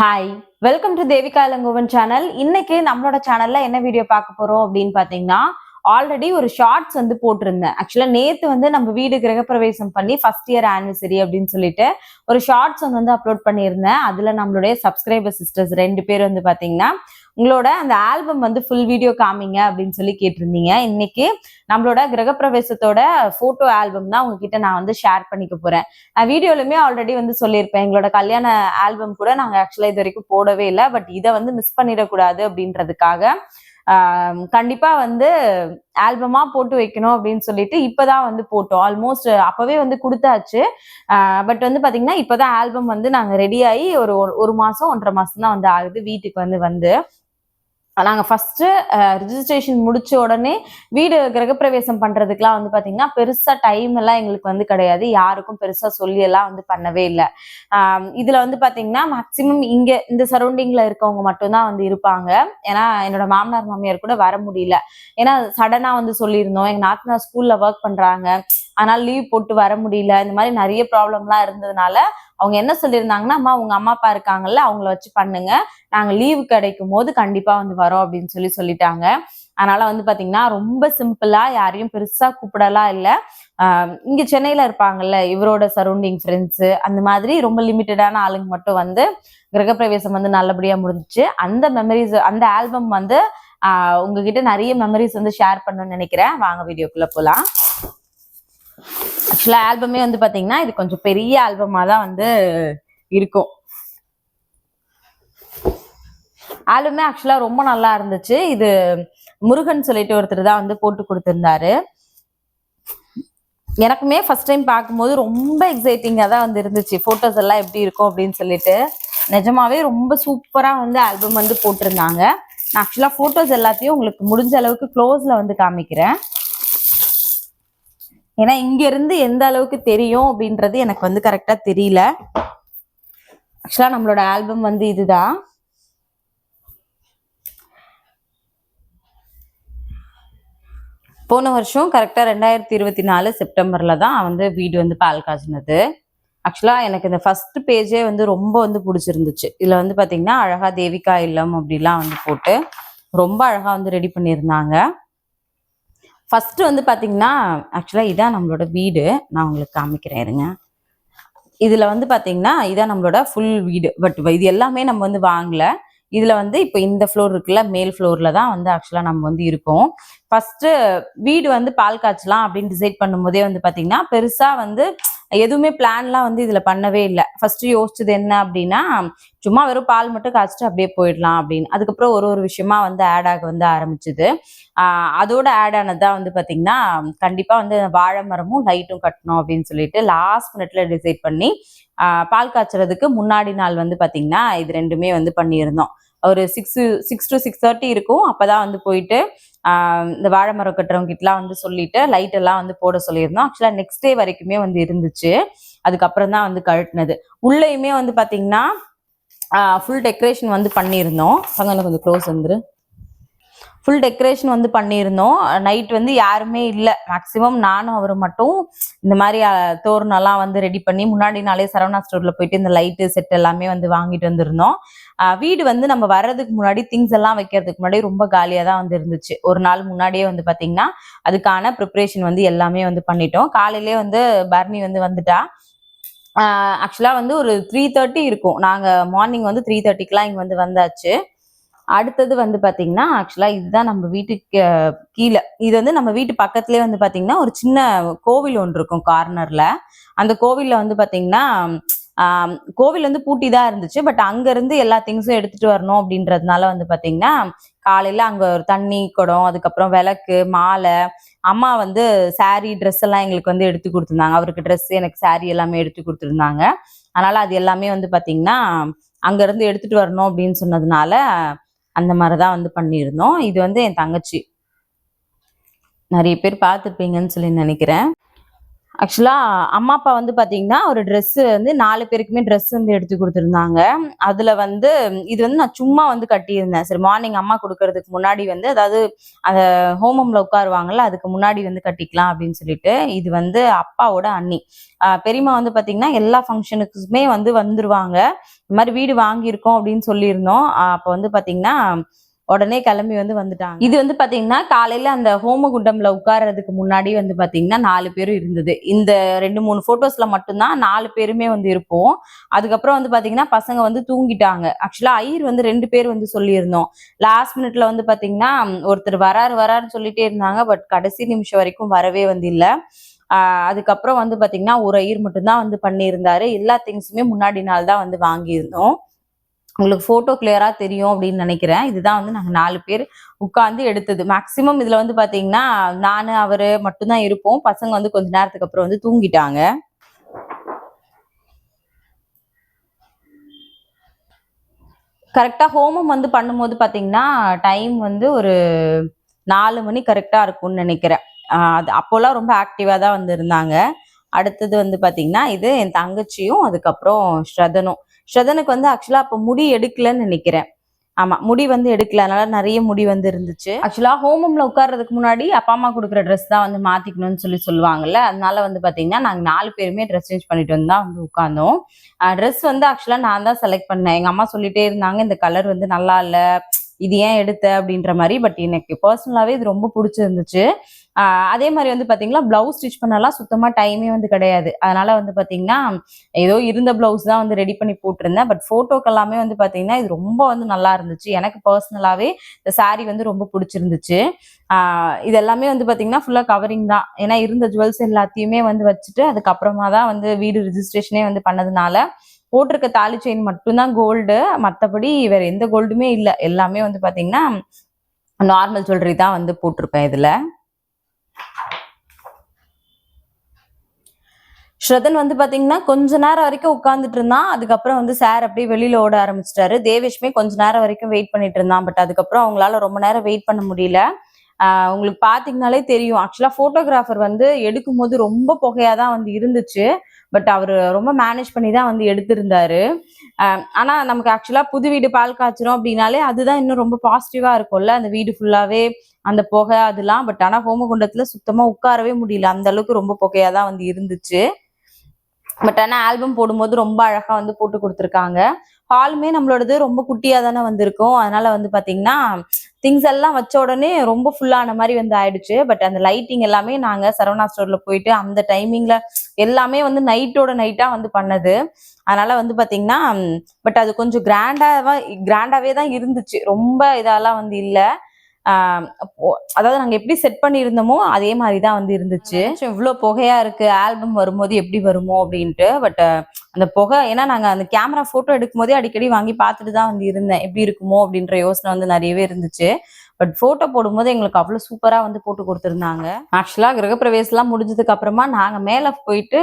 Hi welcome to Devika Ilangovan channel இன்னைக்கு நம்மளோட சேனல்ல என்ன வீடியோ பார்க்க போறோம் அப்படின்னு பாத்தீங்கன்னா ஆல்ரெடி ஒரு ஷார்ட்ஸ் வந்து போட்டிருந்தேன். ஆக்சுவலா நேத்து வந்து நம்ம வீடு கிரகப்பிரவேசம் பண்ணி ஃபர்ஸ்ட் இயர் ஆனிவர்சரி அப்படின்னு சொல்லிட்டு ஒரு ஷார்ட்ஸ் ஒன்று வந்து அப்லோட் பண்ணியிருந்தேன். அதுல நம்மளுடைய சப்ஸ்கிரைபர் சிஸ்டர்ஸ் ரெண்டு பேர் வந்து பாத்தீங்கன்னா உங்களோட அந்த ஆல்பம் வந்து ஃபுல் வீடியோ காமிங்க அப்படின்னு சொல்லி கேட்டிருந்தீங்க. இன்னைக்கு நம்மளோட கிரகப்பிரவேசத்தோட போட்டோ ஆல்பம் தான் உங்ககிட்ட நான் வந்து ஷேர் பண்ணிக்க போறேன். நான் வீடியோலுமே ஆல்ரெடி வந்து சொல்லியிருப்பேன். எங்களோட கல்யாண ஆல்பம் கூட நாங்கள் ஆக்சுவலாக இது வரைக்கும் போடவே இல்லை. பட் இதை வந்து மிஸ் பண்ணிடக்கூடாது அப்படின்றதுக்காக ஆஹ் கண்டிப்பா வந்து ஆல்பமா போட்டு வைக்கணும் அப்படின்னு சொல்லிட்டு இப்பதான் வந்து போட்டோம். ஆல்மோஸ்ட் அப்பவே வந்து கொடுத்தாச்சு. பட் வந்து பாத்தீங்கன்னா இப்பதான் ஆல்பம் வந்து நாங்க ரெடி ஆகி ஒரு ஒரு- மாதம் மாசம் ஒன்றரை மாதம் தான் வந்து ஆகுது. வீட்டுக்கு வந்து வந்து நாங்கள் ஃபஸ்ட்டு ரிஜிஸ்ட்ரேஷன் முடிச்ச உடனே வீடு கிரகப்பிரவேசம் பண்ணுறதுக்குலாம் வந்து பார்த்திங்கன்னா பெருசாக டைம் எல்லாம் எங்களுக்கு வந்து கிடையாது. யாருக்கும் பெருசாக சொல்லியெல்லாம் வந்து பண்ணவே இல்லை. இதில் வந்து பார்த்தீங்கன்னா மேக்சிமம் இங்கே இந்த சரௌண்டிங்கில் இருக்கவங்க மட்டும்தான் வந்து இருப்பாங்க. ஏன்னா என்னோட மாமனார் மாமியார் கூட வர முடியல. ஏன்னா சடனாக வந்து சொல்லியிருந்தோம். எங்கள் நாத்தனார் ஸ்கூலில் ஒர்க் பண்ணுறாங்க அதனால லீவ் போட்டு வர முடியல. இந்த மாதிரி நிறைய ப்ராப்ளம்லாம் இருந்ததுனால அவங்க என்ன சொல்லியிருந்தாங்கன்னா அம்மா உங்க அம்மா அப்பா இருக்காங்கல்ல அவங்கள வச்சு பண்ணுங்க. நாங்க லீவு கிடைக்கும் போது கண்டிப்பா வந்து வரோம் அப்படின்னு சொல்லி சொல்லிட்டாங்க. அதனால வந்து பாத்தீங்கன்னா ரொம்ப சிம்பிளா யாரையும் பெருசா கூப்பிடலாம் இல்ல. ஆஹ் இங்க சென்னையில இருப்பாங்கல்ல இவரோட சரௌண்டிங் ஃப்ரெண்ட்ஸ் அந்த மாதிரி ரொம்ப லிமிட்டடான ஆளுங்க மட்டும் வந்து கிரகப்பிரவேசம் வந்து நல்லபடியா முடிஞ்சிச்சு. அந்த மெமரிஸ் அந்த ஆல்பம் வந்து ஆஹ் உங்ககிட்ட நிறைய மெமரிஸ் வந்து ஷேர் பண்ணணும்னு நினைக்கிறேன். வாங்க வீடியோக்குள்ள போலாம். ஆக்சுவலா ஆல்பமே வந்து பாத்தீங்கன்னா இது கொஞ்சம் பெரிய ஆல்பமா தான் வந்து இருக்கும். ஆல்பமே ஆக்சுவலா ரொம்ப நல்லா இருந்துச்சு. இது முருகன் சொல்லிட்டு ஒருத்தர் தான் வந்து போட்டு கொடுத்திருந்தாரு. எனக்குமே ஃபர்ஸ்ட் டைம் பார்க்கும்போது ரொம்ப எக்ஸைட்டிங்காக தான் வந்து இருந்துச்சு. ஃபோட்டோஸ் எல்லாம் எப்படி இருக்கும் அப்படின்னு சொல்லிட்டு. நிஜமாவே ரொம்ப சூப்பராக வந்து ஆல்பம் வந்து போட்டிருந்தாங்க. நான் ஆக்சுவலாக ஃபோட்டோஸ் எல்லாத்தையும் உங்களுக்கு முடிஞ்ச அளவுக்கு க்ளோஸில் வந்து காமிக்கிறேன். ஏன்னா இங்க இருந்து எந்த அளவுக்கு தெரியும் அப்படின்றது எனக்கு வந்து கரெக்டா தெரியல. ஆக்சுவலா நம்மளோட ஆல்பம் வந்து இதுதான். போன வருஷம் கரெக்டா ரெண்டாயிரத்தி இருபத்தி நாலு செப்டம்பர்ல தான் வந்து வீடு வந்து பால் காய்ச்சினது. ஆக்சுவலா எனக்கு இந்த ஃபர்ஸ்ட் பேஜே வந்து ரொம்ப வந்து பிடிச்சிருந்துச்சு. இதுல வந்து பார்த்தீங்கன்னா அழகா தேவிகா இல்லம் அப்படிலாம் வந்து போட்டு ரொம்ப அழகா வந்து ரெடி பண்ணியிருந்தாங்க. ஃபஸ்ட்டு வந்து பார்த்தீங்கன்னா ஆக்சுவலாக இதான் நம்மளோட வீடு. நான் உங்களுக்கு காமிக்கிறேன் இருங்க. இதில் வந்து பார்த்தீங்கன்னா இதான் நம்மளோட ஃபுல் வீடு. பட் இது எல்லாமே நம்ம வந்து வாங்கலை. இதில் வந்து இப்போ இந்த ஃப்ளோர் இருக்குல்ல மேல் ஃப்ளோரில் தான் வந்து ஆக்சுவலாக நம்ம வந்து இருக்கோம். ஃபஸ்ட்டு வீடு வந்து பால் காய்ச்சலாம் அப்படின்னு டிசைட் பண்ணும்போதே வந்து பார்த்தீங்கன்னா பெருசாக வந்து எதுவுமே பிளான்லாம் வந்து இதில் பண்ணவே இல்லை. ஃபர்ஸ்ட் யோசிச்சது என்ன அப்படின்னா சும்மா வெறும் பால் மட்டும் காய்ச்சிட்டு அப்படியே போயிடலாம் அப்படின்னு. அதுக்கப்புறம் ஒரு ஒரு விஷயமா வந்து ஆட் ஆக வந்து ஆரம்பிச்சுது. அதோட ஆட் ஆனதுதான் வந்து பார்த்தீங்கன்னா கண்டிப்பாக வந்து வாழை மரமும் லைட்டும் கட்டணும் அப்படின்னு சொல்லிட்டு லாஸ்ட் மினிட்ல டிசைட் பண்ணி பால் காய்ச்சறதுக்கு முன்னாடி நாள் வந்து பார்த்தீங்கன்னா இது ரெண்டுமே வந்து பண்ணியிருந்தோம். ஒரு six six to six thirty இருக்கும். அப்பதான் வந்து போயிட்டு இந்த வாழை மரம் கட்டுறவங்க கிட்டலாம் வந்து சொல்லிட்டு லைட் எல்லாம் வந்து போட சொல்லியிருந்தோம். ஆக்சுவலாக நெக்ஸ்ட் டே வரைக்குமே வந்து இருந்துச்சு. அதுக்கப்புறம் தான் வந்து கழட்டினது. உள்ளேயுமே வந்து பார்த்தீங்கன்னா ஃபுல் டெக்கரேஷன் வந்து பண்ணியிருந்தோம். அங்கே கொஞ்சம் க்ளோஸ் வந்துரு. ஃபுல் டெக்கரேஷன் வந்து பண்ணியிருந்தோம். நைட் வந்து யாருமே இல்லை. மேக்ஸிமம் நானும் அவரும் மட்டும் இந்த மாதிரி தோரணெல்லாம் தோரணம்லாம் வந்து ரெடி பண்ணி முன்னாடி நாளே சரவணா ஸ்டோரில் போயிட்டு இந்த லைட்டு செட் எல்லாமே வந்து வாங்கிட்டு வந்திருந்தோம். வீடு வந்து நம்ம வர்றதுக்கு முன்னாடி திங்ஸ் எல்லாம் வைக்கிறதுக்கு முன்னாடி ரொம்ப காலியாக தான் வந்து இருந்துச்சு. ஒரு நாள் முன்னாடியே வந்து பார்த்தீங்கன்னா அதுக்கான ப்ரிப்பரேஷன் வந்து எல்லாமே வந்து பண்ணிட்டோம். காலையிலே வந்து பர்னி வந்து வந்துட்டா. ஆக்சுவலாக வந்து ஒரு த்ரீ தேர்ட்டி இருக்கும். நாங்கள் மார்னிங் வந்து த்ரீ தேர்ட்டிக்கெலாம் இங்கே வந்து வந்தாச்சு. அடுத்தது வந்து பாத்தீங்கன்னா ஆக்சுவலா இதுதான் நம்ம வீட்டுக்கு கீழே. இது வந்து நம்ம வீட்டு பக்கத்துலேயே வந்து பாத்தீங்கன்னா ஒரு சின்ன கோவில் ஒன்று இருக்கும் கார்னர்ல அந்த கோவில்ல வந்து பாத்தீங்கன்னா கோவில் வந்து பூட்டி தான் இருந்துச்சு. பட் அங்க இருந்து எல்லா திங்ஸும் எடுத்துட்டு வரணும் அப்படின்றதுனால வந்து பாத்தீங்கன்னா காலையில அங்க ஒரு தண்ணி குடம் அதுக்கப்புறம் விளக்கு மாலை. அம்மா வந்து சாரீ ட்ரெஸ் எல்லாம் எங்களுக்கு வந்து எடுத்து கொடுத்துருந்தாங்க. அவருக்கு ட்ரெஸ் எனக்கு saree எல்லாமே எடுத்து கொடுத்துருந்தாங்க. அதனால அது எல்லாமே வந்து பாத்தீங்கன்னா அங்க இருந்து எடுத்துட்டு வரணும் அப்படின்னு சொன்னதுனால அந்த மாதிரிதான் வந்து பண்ணியிருந்தோம். இது வந்து என் தங்கச்சி. நிறைய பேர் பார்த்துருப்பீங்கன்னு சொல்லி நினைக்கிறேன். ஆக்சுவலாக அம்மா அப்பா வந்து பார்த்தீங்கன்னா ஒரு ட்ரெஸ்ஸு வந்து நாலு பேருக்குமே ட்ரெஸ் வந்து எடுத்து கொடுத்துருந்தாங்க. அதில் வந்து இது வந்து நான் சும்மா வந்து கட்டியிருந்தேன். சரி மார்னிங் அம்மா கொடுக்கறதுக்கு முன்னாடி வந்து அதாவது அந்த ஹோமம்ல உட்காருவாங்கல்ல அதுக்கு முன்னாடி வந்து கட்டிக்கலாம் அப்படின்னு சொல்லிட்டு இது வந்து அப்பாவோட அண்ணி. பெரியம்மா வந்து பார்த்தீங்கன்னா எல்லா ஃபங்க்ஷனுக்குமே வந்து வந்துருவாங்க. இந்த மாதிரி வீடு வாங்கியிருக்கோம் அப்படின்னு சொல்லியிருந்தோம். அப்போ வந்து பார்த்தீங்கன்னா உடனே கிளம்பி வந்து வந்துட்டாங்க. இது வந்து பாத்தீங்கன்னா காலையில அந்த ஹோமகுண்டம்ல உட்கார்றதுக்கு முன்னாடி வந்து பாத்தீங்கன்னா நாலு பேரும் இருந்தது. இந்த ரெண்டு மூணு போட்டோஸ்ல மட்டும்தான் நாலு பேருமே வந்து இருப்போம். அதுக்கப்புறம் வந்து பாத்தீங்கன்னா பசங்க வந்து தூங்கிட்டாங்க. ஆக்சுவலா ஐயர் வந்து ரெண்டு பேர் வந்து சொல்லியிருந்தோம். லாஸ்ட் மினிட்ல வந்து பாத்தீங்கன்னா ஒருத்தர் வராரு வராருன்னு சொல்லிட்டே இருந்தாங்க. பட் கடைசி நிமிஷம் வரைக்கும் வரவே வந்து இல்லை. ஆஹ் அதுக்கப்புறம் வந்து பாத்தீங்கன்னா ஒரு ஐயர் மட்டும்தான் வந்து பண்ணியிருந்தாரு. எல்லா திங்ஸுமே முன்னாடி நாள் தான் வந்து வாங்கியிருந்தோம். உங்களுக்கு ஃபோட்டோ கிளியரா தெரியும் அப்படின்னு நினைக்கிறேன். இதுதான் வந்து நாங்கள் நாலு பேர் உட்காந்து எடுத்தது. மேக்சிமம் இதுல வந்து பாத்தீங்கன்னா நான் அவரு மட்டும்தான் இருப்போம். பசங்க வந்து கொஞ்ச நேரத்துக்கு அப்புறம் வந்து தூங்கிட்டாங்க. கரெக்டாக ஹோமம் வந்து பண்ணும்போது பார்த்தீங்கன்னா டைம் வந்து ஒரு நாலு மணி கரெக்டாக இருக்கும்னு நினைக்கிறேன். அது அப்போல்லாம் ரொம்ப ஆக்டிவாக தான் வந்து இருந்தாங்க. அடுத்தது வந்து பார்த்தீங்கன்னா இது என் தங்கச்சியும் அதுக்கப்புறம் ஸ்ரதனும். ஸ்ரதனுக்கு வந்து ஆக்சுவலா அப்ப முடி எடுக்கலன்னு நினைக்கிறேன். ஆமா முடி வந்து எடுக்கல. அதனால நிறைய முடி வந்து இருந்துச்சு. ஆக்சுவலா ஹோமம்ல உட்கார்றதுக்கு முன்னாடி அப்பா அம்மா கொடுக்குற ட்ரெஸ் தான் வந்து மாத்திக்கணும்னு சொல்லி சொல்லுவாங்கல்ல. அதனால வந்து பாத்தீங்கன்னா நாங்க நாலு பேருமே ட்ரெஸ் சேஞ்ச் பண்ணிட்டு வந்து தான் வந்து உட்கார்ந்தோம். ட்ரெஸ் வந்து ஆக்சுவலா நான் தான் செலக்ட் பண்ணேன். எங்க அம்மா சொல்லிட்டே இருந்தாங்க இந்த கலர் வந்து நல்லா இல்ல. இது ஏன் எடுத்த? அப்படின்ற மாதிரி. பட் எனக்கு பர்சனலாவே இது ரொம்ப பிடிச்சிருந்துச்சு. அதே மாதிரி வந்து பார்த்தீங்கன்னா ப்ளவுஸ் ஸ்டிச் பண்ணலாம். சுத்தமாக டைமே வந்து கிடையாது. அதனால வந்து பார்த்தீங்கன்னா ஏதோ இருந்த ப்ளவுஸ் தான் வந்து ரெடி பண்ணி போட்டிருந்தேன். பட் ஃபோட்டோக்கெல்லாமே வந்து பார்த்தீங்கன்னா இது ரொம்ப வந்து நல்லா இருந்துச்சு. எனக்கு பர்சனலாகவே இந்த சாரீ வந்து ரொம்ப பிடிச்சிருந்துச்சு. இது எல்லாமே வந்து பார்த்தீங்கன்னா ஃபுல்லாக கவரிங் தான். ஏன்னா இருந்த ஜுவல்ஸ் எல்லாத்தையுமே வந்து வச்சுட்டு அதுக்கப்புறமா தான் வந்து வீடு ரிஜிஸ்ட்ரேஷனே வந்து பண்ணதுனால போட்டிருக்க தாலி செயின் மட்டும்தான் கோல்டு மற்றபடி வேற எந்த கோல்டுமே இல்லை. எல்லாமே வந்து பார்த்தீங்கன்னா நார்மல் ஜுவல்லரி தான் வந்து போட்டிருப்பேன் இதில். ஸ்ரதன் வந்து பாத்தீங்கன்னா கொஞ்ச நேரம் வரைக்கும் உட்கார்ந்துட்டு இருந்தான். அதுக்கப்புறம் வந்து சார் அப்படியே வெளியில ஓட ஆரம்பிச்சிட்டாரு. தேவேஷ்மே கொஞ்ச நேரம் வரைக்கும் வெயிட் பண்ணிட்டு இருந்தான். பட் அதுக்கப்புறம் அவங்களால ரொம்ப நேரம் வெயிட் பண்ண முடியல. ஆஹ் உங்களுக்கு பாத்தீங்கனாலே தெரியும். ஆக்சுவலா போட்டோகிராஃபர் வந்து எடுக்கும் போது ரொம்ப புகையா தான் வந்து இருந்துச்சு. பட் அவர் ரொம்ப மேனேஜ் பண்ணி தான் வந்து எடுத்திருந்தாரு. ஆனா நமக்கு ஆக்சுவலா புது வீடு பால் காய்ச்சிரும் அப்படின்னாலே அதுதான் இன்னும் ரொம்ப பாசிட்டிவா இருக்கும்ல. அந்த வீடு ஃபுல்லாவே அந்த புகை அதெல்லாம். பட் ஆனா ஹோமகுண்டத்துல சுத்தமா உட்காரவே முடியல. அந்த அளவுக்கு ரொம்ப புகையா தான் வந்து இருந்துச்சு. பட் ஆனால் ஆல்பம் போடும்போது ரொம்ப அழகாக வந்து போட்டு கொடுத்துருக்காங்க. ஹாலுமே நம்மளோடது ரொம்ப குட்டியாக தானே வந்திருக்கும். அதனால வந்து பார்த்தீங்கன்னா திங்ஸ் எல்லாம் வச்ச உடனே ரொம்ப ஃபுல்லான மாதிரி வந்து ஆயிடுச்சு. பட் அந்த லைட்டிங் எல்லாமே நாங்கள் சரவணா ஸ்டோரில் போயிட்டு அந்த டைமிங்கில் எல்லாமே வந்து நைட்டோட நைட்டாக வந்து பண்ணது. அதனால வந்து பார்த்தீங்கன்னா பட் அது கொஞ்சம் கிராண்டாக கிராண்டாகவே தான் இருந்துச்சு. ரொம்ப இதெல்லாம் வந்து இல்லை. அதாவது நாங்க எப்படி செட் பண்ணியிருந்தோமோ அதே மாதிரி தான் வந்து இருந்துச்சு. இவ்வளோ புகையா இருக்கு ஆல்பம் வரும்போது எப்படி வருமோ அப்படின்ட்டு பட் அந்த புகை ஏன்னா நாங்க அந்த கேமரா போட்டோ எடுக்கும் போதே அடிக்கடி வாங்கி பார்த்துட்டு தான் வந்து இருந்தேன். எப்படி இருக்குமோ அப்படின்ற யோசனை வந்து நிறையவே இருந்துச்சு. பட் போட்டோ போடும்போது எங்களுக்கு அவ்வளோ சூப்பரா வந்து போட்டு கொடுத்துருந்தாங்க. ஆக்சுவலா கிரகப்பிரவேசம்லாம் முடிஞ்சதுக்கு அப்புறமா நாங்க மேல போயிட்டு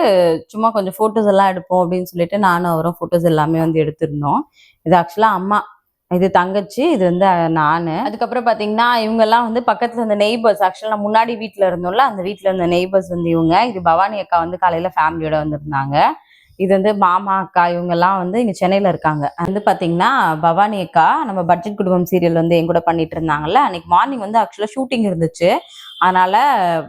சும்மா கொஞ்சம் போட்டோஸ் எல்லாம் எடுப்போம் அப்படின்னு சொல்லிட்டு நானும் அவரும் போட்டோஸ் எல்லாமே வந்து எடுத்திருந்தோம். இது ஆக்சுவலா அம்மா இது தங்கச்சி இது வந்து நான். அதுக்கப்புறம் பாத்தீங்கன்னா இவங்கெல்லாம் வந்து பக்கத்துல இருந்த நெய்பர்ஸ் ஆக்சுவலா நான் முன்னாடி வீட்ல இருந்தோம்ல அந்த வீட்ல இருந்த நெய்பர்ஸ் வந்து இவங்க இது பவானி அக்கா வந்து காலையில ஃபேமிலியோட வந்திருந்தாங்க. இது வந்து மாமா அக்கா இவங்க எல்லாம் வந்து இங்க சென்னையில இருக்காங்க. அது வந்து பாத்தீங்கன்னா பவானி அக்கா நம்ம பட்ஜெட் குடும்பம் சீரியல் வந்து என் கூட பண்ணிட்டு இருந்தாங்கல்ல அன்னைக்கு மார்னிங் வந்து ஆக்சுவலா ஷூட்டிங் இருந்துச்சு. அதனால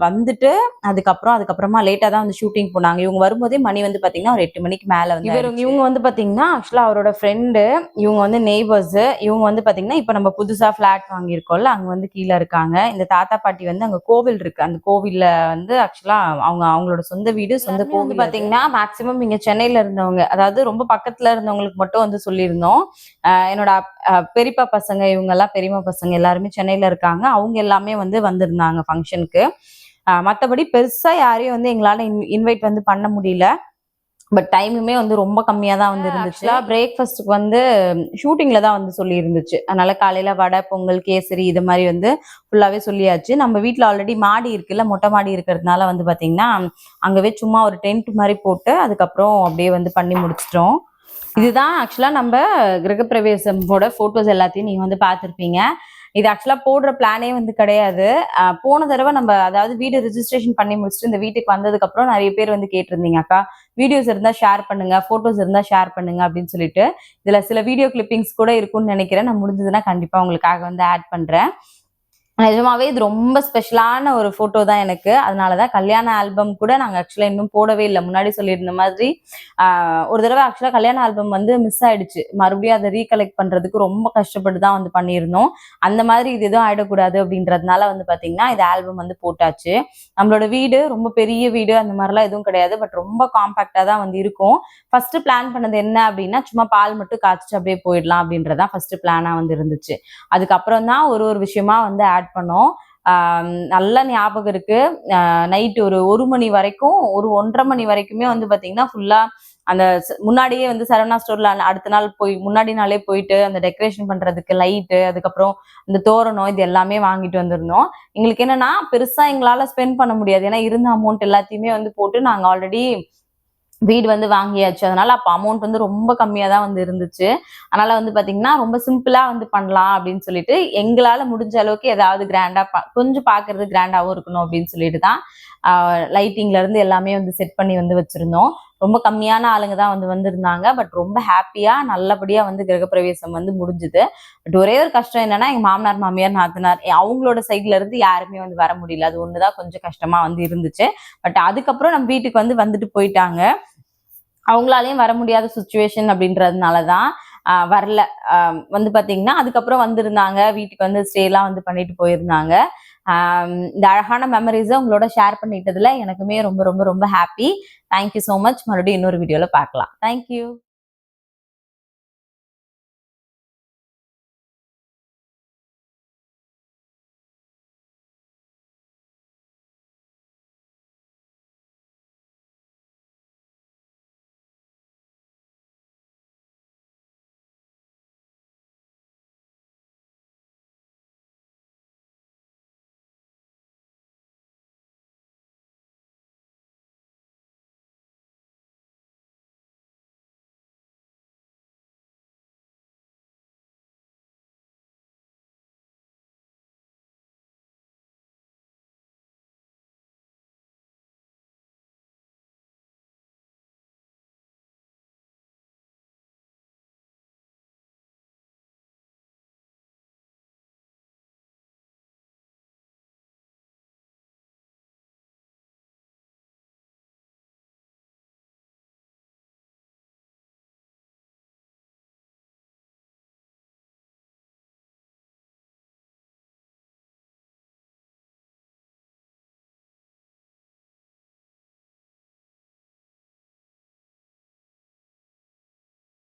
வந்துட்டு அதுக்கப்புறம் அதுக்கப்புறமா லேட்டா தான் வந்து ஷூட்டிங் போனாங்க. இவங்க வரும்போதே மணி வந்து பாத்தீங்கன்னா ஒரு எட்டு மணிக்கு மேல வந்து இவர் இவங்க வந்து பாத்தீங்கன்னா ஆக்சுவலா அவரோட ஃப்ரெண்டு இவங்க வந்து நெய்பர்ஸ் இவங்க வந்து பாத்தீங்கன்னா இப்ப நம்ம புதுசா பிளாட் வாங்கியிருக்கோம்ல அங்க வந்து கீழே இருக்காங்க. இந்த தாத்தா பாட்டி வந்து அங்க கோவில் இருக்கு. அந்த கோவில்ல வந்து ஆக்சுவலா அவங்க அவங்களோட சொந்த வீடு சொந்த கோவில் பாத்தீங்கன்னா மேக்சிமம் இங்க சென்னையில இருந்தவங்க அதாவது ரொம்ப பக்கத்துல இருந்தவங்களுக்கு மட்டும் வந்து சொல்லியிருந்தோம். என்னோட பெரியப்பா பசங்க இவங்க எல்லாம் பெரியம்மா பசங்க எல்லாருமே சென்னையில இருக்காங்க. அவங்க எல்லாமே வந்து வந்திருந்தாங்க ஃபங்க்ஷனுக்கு மற்றபடி பெருசா யாரையும் வந்து எங்களால இன்வைட் வந்து பண்ண முடியல. பட் டைமுமே வந்து ரொம்ப கம்மியா தான் வந்து இருந்துச்சு. பிரேக்ஃபாஸ்ட்டுக்கு வந்து ஷூட்டிங்ல தான் வந்து சொல்லி இருந்துச்சு அதனால காலையில வடை பொங்கல் கேசரி இது மாதிரி வந்து ஃபுல்லாவே சொல்லியாச்சு. நம்ம வீட்ல ஆல்ரெடி மாடி இருக்குல்ல மொட்டை மாடி இருக்கிறதுனால வந்து பாத்தீங்கன்னா அங்கவே சும்மா ஒரு டென்ட் மாதிரி போட்டு அதுக்கப்புறம் அப்படியே வந்து பண்ணி முடிச்சிட்டோம். இதுதான் ஆக்சுவலாக நம்ம கிரகப்பிரவேசமோட ஃபோட்டோஸ் எல்லாத்தையும் நீங்கள் வந்து பார்த்துருப்பீங்க. இது ஆக்சுவலாக போடுற பிளானே வந்து கிடையாது. போன தடவை நம்ம அதாவது வீடு ரிஜிஸ்ட்ரேஷன் பண்ணி முடிச்சுட்டு இந்த வீட்டுக்கு வந்ததுக்கப்புறம் நிறைய பேர் வந்து கேட்டிருந்தீங்க அக்கா வீடியோஸ் இருந்தால் ஷேர் பண்ணுங்க ஃபோட்டோஸ் இருந்தால் ஷேர் பண்ணுங்க அப்படின்னு சொல்லிட்டு. இதில் சில வீடியோ கிளிப்பிங்ஸ் கூட இருக்கும்னு நினைக்கிறேன். நான் முடிஞ்சதுன்னா கண்டிப்பாக உங்களுக்காக வந்து ஆட் பண்ணுறேன் நிஜமாவே இது ரொம்ப ஸ்பெஷலான ஒரு ஃபோட்டோ தான் எனக்கு. அதனாலதான் கல்யாண ஆல்பம் கூட நாங்கள் ஆக்சுவலாக இன்னும் போடவே இல்லை. முன்னாடி சொல்லியிருந்த மாதிரி ஒரு தடவை ஆக்சுவலாக கல்யாண ஆல்பம் வந்து மிஸ் ஆயிடுச்சு. மறுபடியும் அதை ரீகலெக்ட் பண்றதுக்கு ரொம்ப கஷ்டப்பட்டு தான் வந்து பண்ணியிருந்தோம். அந்த மாதிரி இது எதுவும் ஆயிடக்கூடாது அப்படின்றதுனால வந்து பாத்தீங்கன்னா இது ஆல்பம் வந்து போட்டாச்சு. நம்மளோட வீடு ரொம்ப பெரிய வீடு அந்த மாதிரிலாம் எதுவும் கிடையாது. பட் ரொம்ப காம்பாக்டா தான் வந்து இருக்கும். ஃபர்ஸ்ட் பிளான் பண்ணது என்ன அப்படின்னா சும்மா பால் மட்டும் காய்ச்சிட்டு அப்படியே போயிடலாம் அப்படின்றதான் ஃபர்ஸ்ட் பிளானா வந்து இருந்துச்சு. அதுக்கப்புறம் தான் ஒரு ஒரு விஷயமா வந்து ஆட் பண்ணோம். நல்ல ஞாபகம் இருக்கு. நைட்டு ஒரு ஒரு மணி வரைக்கும் ஒரு ஒன்றரை மணி வரைக்குமே வந்து பாத்தீங்கன்னா ஃபுல்லா அந்த முன்னாடியே வந்து சரவணா ஸ்டோர்ல அடுத்த நாள் போய் முன்னாடி நாளே போயிட்டு அந்த டெக்கரேஷன் பண்றதுக்கு லைட்டு அதுக்கப்புறம் இந்த தோரணம் இது எல்லாமே வாங்கிட்டு வந்திருந்தோம். எங்களுக்கு என்னன்னா பெருசா எங்களால ஸ்பெண்ட் பண்ண முடியாது. ஏன்னா இருந்த அமௌண்ட் எல்லாத்தையுமே வந்து போட்டு நாங்க ஆல்ரெடி வீடு வந்து வாங்கியாச்சு. அதனால அப்போ அமௌண்ட் வந்து ரொம்ப கம்மியாக தான் வந்து இருந்துச்சு. அதனால வந்து பார்த்தீங்கன்னா ரொம்ப சிம்பிளாக வந்து பண்ணலாம் அப்படின்னு சொல்லிட்டு எங்களால் முடிஞ்ச அளவுக்கு ஏதாவது கிராண்டா கொஞ்சம் பார்க்கறது கிராண்டாகவும் இருக்கணும் அப்படின்னு சொல்லிட்டு தான் லைட்டிங்லேருந்து எல்லாமே வந்து செட் பண்ணி வந்து வச்சுருந்தோம். ரொம்ப கம்மியான ஆளுங்க தான் வந்து வந்திருந்தாங்க. பட் ரொம்ப ஹாப்பியாக நல்லபடியாக வந்து கிரகப்பிரவேசம் வந்து முடிஞ்சுது. பட் ஒரே ஒரு கஷ்டம் என்னன்னா எங்கள் மாமனார் மாமியார் நாத்தனார் அவங்களோட சைட்ல இருந்து யாருமே வந்து வர முடியல. அது ஒன்று தான் கொஞ்சம் கஷ்டமாக வந்து இருந்துச்சு. பட் அதுக்கப்புறம் நம்ம வீட்டுக்கு வந்து வந்துட்டு போயிட்டாங்க. அவங்களாலையும் வர முடியாத சுச்சுவேஷன் அப்படின்றதுனால தான் வரல. வந்து பார்த்தீங்கன்னா அதுக்கப்புறம் வந்திருந்தாங்க. வீட்டுக்கு வந்து ஸ்டேலாம் வந்து பண்ணிட்டு போயிருந்தாங்க. இந்த அழகான மெமரிஸை உங்களோட ஷேர் பண்ணிட்டதுல எனக்குமே ரொம்ப ரொம்ப ரொம்ப ஹாப்பி தேங்க்யூ ஸோ மச் மறுபடியும் இன்னொரு வீடியோவில் பார்க்கலாம். தேங்க்யூ